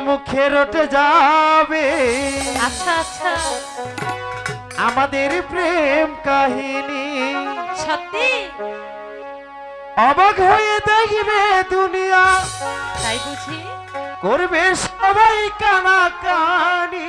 মুখে রটে যাবে। আচ্ছা আচ্ছা। আমাদের প্রেম কাহিনী। সত্যি? অবাক হয়ে দেখবে দুনিয়া। তাই বুঝি? করবে সবাই কানা কানি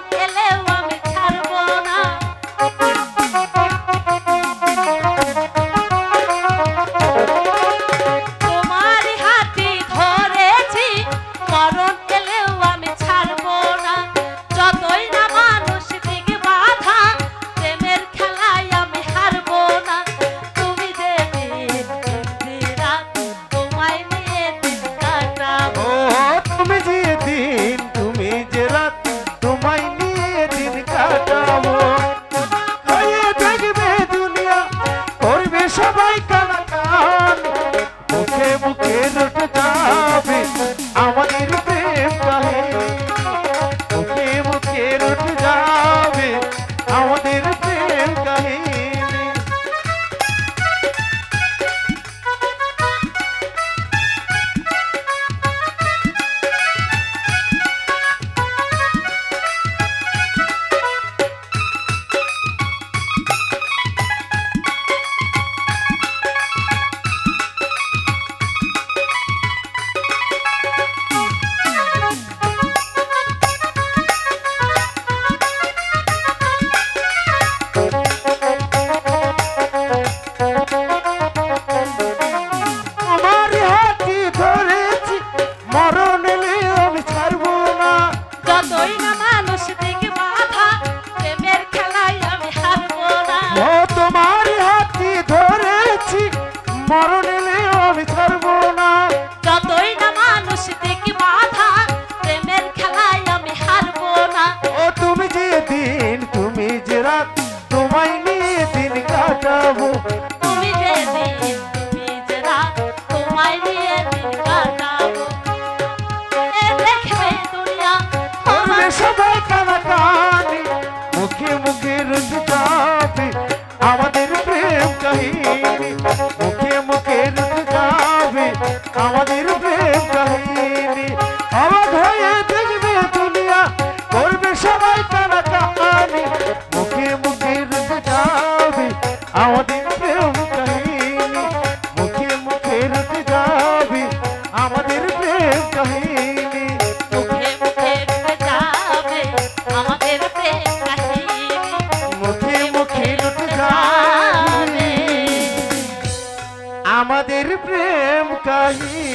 মুখে মুখে রোজ কাঁপে, আমাদের প্রেম কাহিনী। মুখে মুখে রোজ কাঁপে, আমাদের প্রেম কাহিনী। আমার হয়ে দেখবে দুনিয়া, করবে সবাই আমাদের প্রেম কাহিনী।